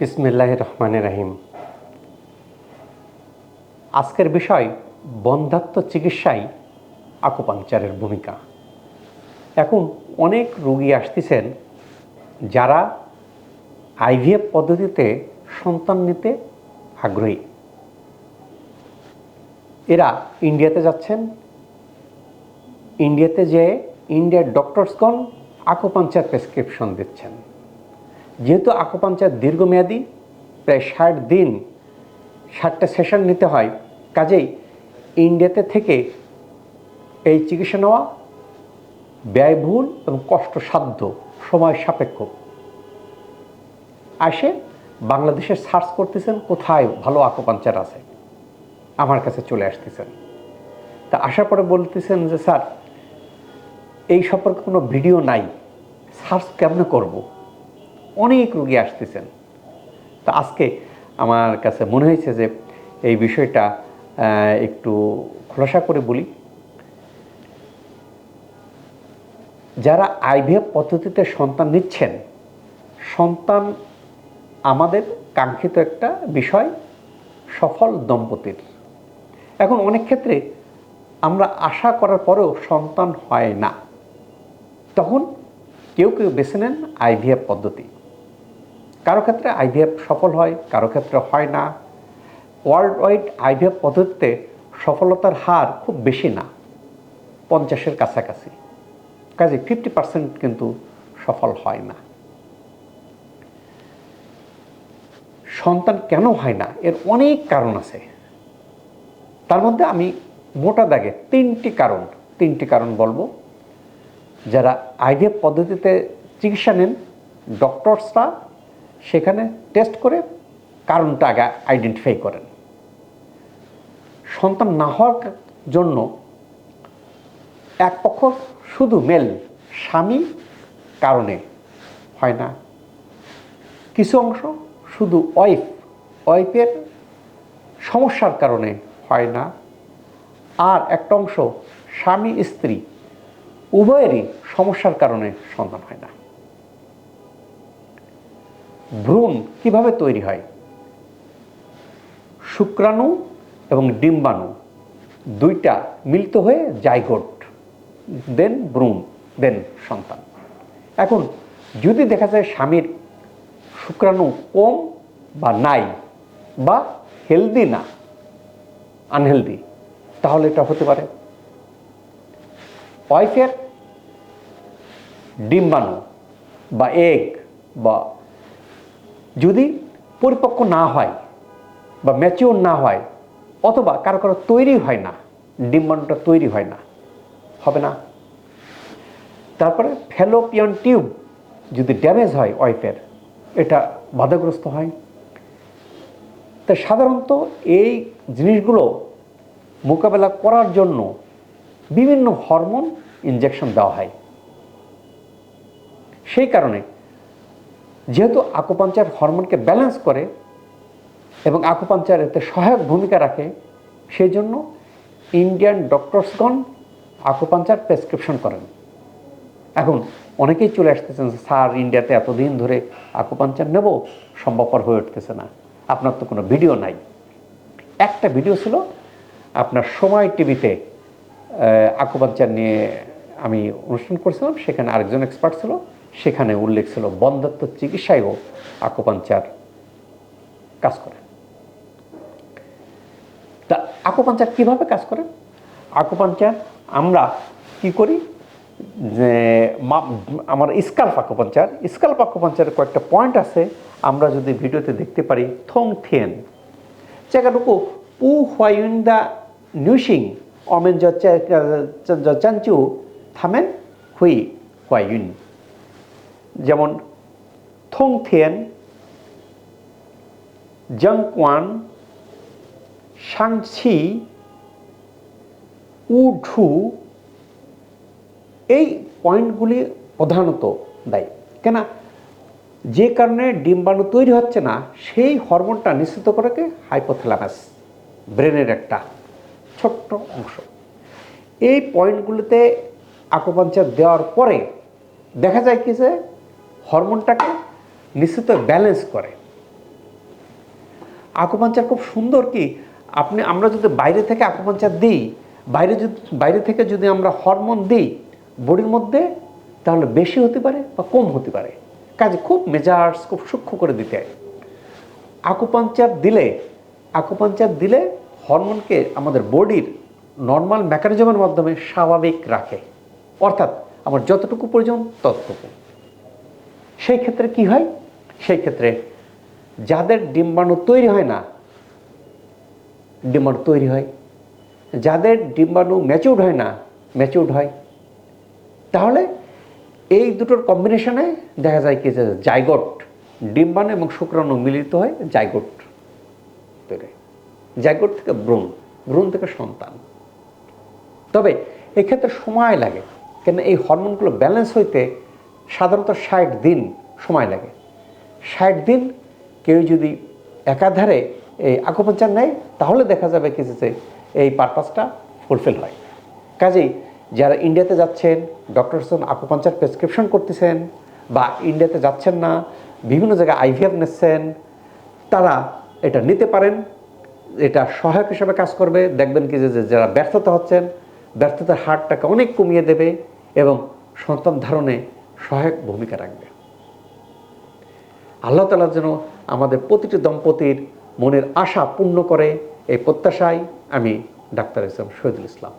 বিসমিল্লাহ রহমান রাহিম আজকের বিষয় বন্ধাত্ম চিকিৎসায় আকুপাংচারের ভূমিকা। এখন অনেক রুগী আসতেছেন যারা আইভিএফ পদ্ধতিতে সন্তান নিতে আগ্রহী। এরা ইন্ডিয়াতে যাচ্ছেন। ইন্ডিয়াতে যেয়ে ইন্ডিয়ার ডক্টরসগণ আকুপাঞ্চার প্রেসক্রিপশন দিচ্ছেন। যেহেতু আকুপাঞ্চার দীর্ঘমেয়াদী, প্রায় ষাট দিন ষাটটা সেশন নিতে হয়, কাজেই ইন্ডিয়াতে থেকে এই চিকিৎসা নেওয়া ব্যয়বহুল এবং কষ্টসাধ্য, সময় সাপেক্ষ। আসে, বাংলাদেশে সার্চ করতেছেন কোথায় ভালো আকুপাঞ্চার আছে। আমার কাছে চলে আসতেছেন। তা আসার পরে বলতেছেন যে, স্যার, এই সম্পর্কে কোনো ভিডিও নাই। সার্চ কেমনে করব? অনেক রুগী আসতেছেন। তা আজকে আমার কাছে মনে হয়েছে যে এই বিষয়টা একটু খোলাসা করে বলি। যারা আইভিএফ পদ্ধতিতে সন্তান নিচ্ছেন, সন্তান আমাদের কাঙ্ক্ষিত একটা বিষয়, সফল দম্পতির। এখন অনেক ক্ষেত্রে আমরা আশা করার পরেও সন্তান হয় না। তখন কেউ কেউ বেছে নেন আইভিএফ পদ্ধতি। কারও ক্ষেত্রে আইভিএফ সফল হয়, কারও ক্ষেত্রে হয় না। ওয়ার্ল্ড ওয়াইড আইভিএফ পদ্ধতিতে সফলতার হার খুব বেশি না, পঞ্চাশের কাছাকাছি। কাজে ফিফটি পার্সেন্ট কিন্তু সফল হয় না। সন্তান কেন হয় না? এর অনেক কারণ আছে। তার মধ্যে আমি মোটা দাগে তিনটি কারণ তিনটি কারণ বলব। যারা আইভিএফ পদ্ধতিতে চিকিৎসা নেন ডক্টরসরা সেখানে টেস্ট করে কারণটা আগে আইডেন্টিফাই করেন। সন্তান না হওয়ার জন্য এক পক্ষ শুধু মেল স্বামী কারণে হয় না। কিছু অংশ শুধু ওয়াইফ ওয়াইফের সমস্যার কারণে হয় না। আর একটা অংশ স্বামী স্ত্রী উভয়েরই সমস্যার কারণে সন্তান হয় না। ভ্রূণ কীভাবে তৈরি হয়? শুক্রাণু এবং ডিম্বাণু দুইটা মিলিত হয়ে জাইগোট, দেন ভ্রূণ, দেন সন্তান। এখন যদি দেখা যায় স্বামীর শুক্রাণু কম বা নাই বা হেলদি না আনহেলদি তাহলে এটা হতে পারে। ওয়াইফের ডিম্বাণু বা এগ বা যদি পরিপক্ক না হয় বা ম্যাচিওর না হয়, অথবা কারও কারও তৈরি হয় না ডিম্বাণুটা তৈরি হয় না, হবে না? তারপরে ফেলোপিয়ন টিউব যদি ড্যামেজ হয় ওয়াইফের, এটা বাধাগ্রস্ত হয়। তা সাধারণত এই জিনিসগুলো মোকাবেলা করার জন্য বিভিন্ন হরমোন ইনজেকশন দেওয়া হয়। সেই কারণে যেহেতু আকুপাঞ্চার হরমোনকে ব্যালেন্স করে এবং আকুপাঞ্চার এতে সহায়ক ভূমিকা রাখে, সেই জন্য ইন্ডিয়ান ডক্টরসগণ আকুপাঞ্চার প্রেসক্রিপশন করেন। এখন অনেকেই চলে আসতেছেন, স্যার ইন্ডিয়াতে এতদিন ধরে আকুপাঞ্চার নেব, সম্ভবপর হয়ে উঠতেছে না। আপনার তো কোনো ভিডিও নাই। একটা ভিডিও ছিল, আপনার সময় টিভিতে আকুপাঞ্চার নিয়ে আমি অনুষ্ঠান করছিলাম, সেখানে আরেকজন এক্সপার্ট ছিল সেখানে উল্লেখ ছিল বন্ধাত্ম চিকিৎসায়ও আকুপাঞ্চার কাজ করে। তা আকুপাঞ্চার কীভাবে কাজ করে? আকুপাঞ্চার আমরা কি করি? যে আমার স্কাল্প আকুপাঞ্চার। স্কাল্প আকুপাঞ্চারের কয়েকটা পয়েন্ট আছে, আমরা যদি ভিডিওতে দেখতে পারি থং থিয়েন জায়গাটুকু পু হোয়াইন দা নিউসিং অমেন চাঞ্চু থামেন হুই হোয়াইন যেমন থং থিয়েন জংকওয়ান সাংছি উঠু এই পয়েন্টগুলি প্রধানত দেয়। কেন যে কারণে ডিম্বাণু তৈরি হচ্ছে না, সেই হরমোনটা নিশ্চিত করে কে হাইপোথ্যালামাস ব্রেনের একটা ছোট্ট অংশ। এই পয়েন্টগুলিতে আকুপাঞ্চার দেওয়ার পরে দেখা যায় কি যে হরমোনটাকে নিশ্চিত ব্যালেন্স করে। আকুপাঞ্চার খুব সুন্দর কি, আপনি, আমরা যদি বাইরে থেকে আকুপাঞ্চার দিই, বাইরে যদি, বাইরে থেকে যদি আমরা হরমোন দিই, বডির মধ্যে, তাহলে বেশি হতে পারে বা কম হতে পারে। কাজে খুব মেজাজ খুব সূক্ষ্ম করে দিতে হয়। আকুপাঞ্চার দিলে আকুপাঞ্চার দিলে হরমোনকে আমাদের বডির নর্মাল মেকানিজমের মাধ্যমে স্বাভাবিক রাখে। অর্থাৎ, আমার যতটুকু প্রয়োজন ততটুকু। সেই ক্ষেত্রে কি হয়? সেই ক্ষেত্রে যাদের ডিম্বাণু তৈরি হয় না, ডিম্বাণু তৈরি হয়। যাদের ডিম্বাণু ম্যাচিউড হয় না ম্যাচিউড হয়। তাহলে এই দুটোর কম্বিনেশনে দেখা যায় কি জাইগোট ডিম্বাণু এবং শুক্রাণু মিলিত হয় জাইগোট তৈরি। জাইগোট থেকে ভ্রূণ ভ্রূণ থেকে সন্তান। তবে এক্ষেত্রে সময় লাগে। কেন এই হরমোনগুলো ব্যালেন্স হইতে সাধারণত ষাট দিন সময় লাগে। ষাট দিন কেউ যদি একাধারে এই আকুপাঞ্চার নেয়, তাহলে দেখা যাবে কিছু যে এই পারপাসটা ফুলফিল হয়। কাজেই যারা ইন্ডিয়াতে যাচ্ছেন ডক্টর হোসেন আকুপাঞ্চার প্রেসক্রিপশন করতেছেন বা ইন্ডিয়াতে যাচ্ছেন না, বিভিন্ন জায়গায় আইভিএফ নিচ্ছেন, তারা এটা নিতে পারেন। এটা সহায়ক হিসেবে কাজ করবে। দেখবেন কি যে যারা ব্যর্থতা হচ্ছেন, ব্যর্থতার হারটাকে অনেক কমিয়ে দেবে এবং সন্তান ধারণে সহায়ক ভূমিকা রাখবে। আল্লাহ তালা যেন আমাদের প্রতিটি দম্পতির মনের আশা পূর্ণ করে, এই প্রত্যাশায় আমি ডাক্তার ইসলাম শহীদুল ইসলাম।